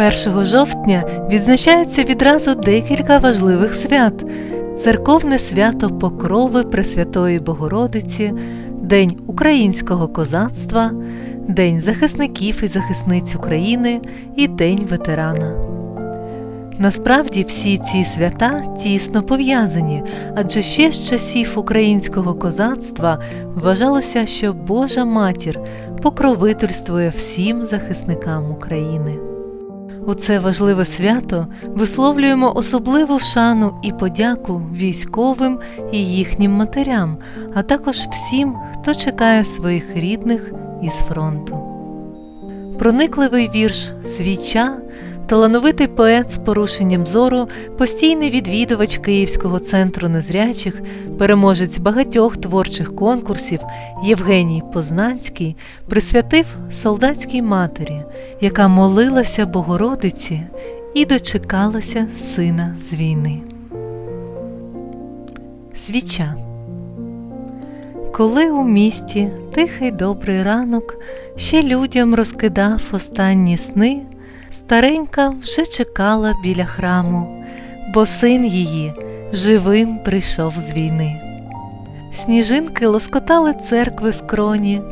1 жовтня відзначається відразу декілька важливих свят: церковне свято Покрови Пресвятої Богородиці, День українського козацтва, День захисників і захисниць України і День ветерана. Насправді всі ці свята тісно пов'язані, адже ще з часів українського козацтва вважалося, що Божа матір покровительствує всім захисникам України. У це важливе свято висловлюємо особливу шану і подяку військовим і їхнім матерям, а також всім, хто чекає своїх рідних із фронту. Проникливий вірш Свіча талановитий поет з порушенням зору, постійний відвідувач Київського центру незрячих, переможець багатьох творчих конкурсів Євгеній Познанський присвятив солдатській матері, яка молилася Богородиці і дочекалася сина з війни. Свіча коли у місті тихий добрий ранок ще людям розкидав останні сни, старенька вже чекала біля храму, бо син її живим прийшов з війни. Сніжинки лоскотали церкви скроні,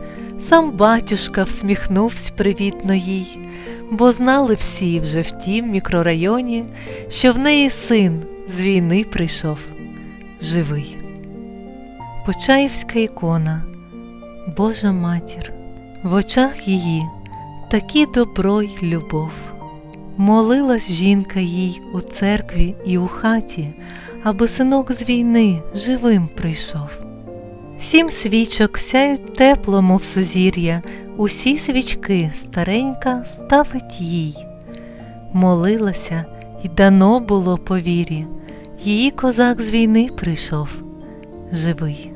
сам батюшка всміхнувся привітно їй, бо знали всі вже в тім мікрорайоні, що в неї син з війни прийшов живий. Почаївська ікона, Божа матір, в очах її такі добро й любов. Молилась жінка їй у церкві і у хаті, аби синок з війни живим прийшов. Сім свічок сяють тепло, мов сузір'я, усі свічки старенька ставить їй. Молилася, й дано було по вірі, її козак з війни прийшов живий.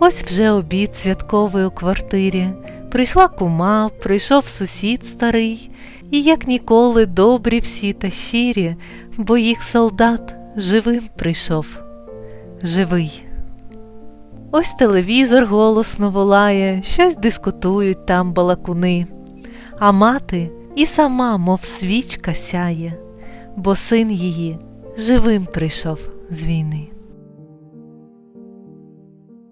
Ось вже обід святковий у квартирі. Прийшла кума, прийшов сусід старий, і, як ніколи, добрі всі та щирі, бо їх солдат живим прийшов. Живий. Ось телевізор голосно волає, щось дискутують там балакуни, а мати і сама, мов свічка, сяє, бо син її живим прийшов з війни.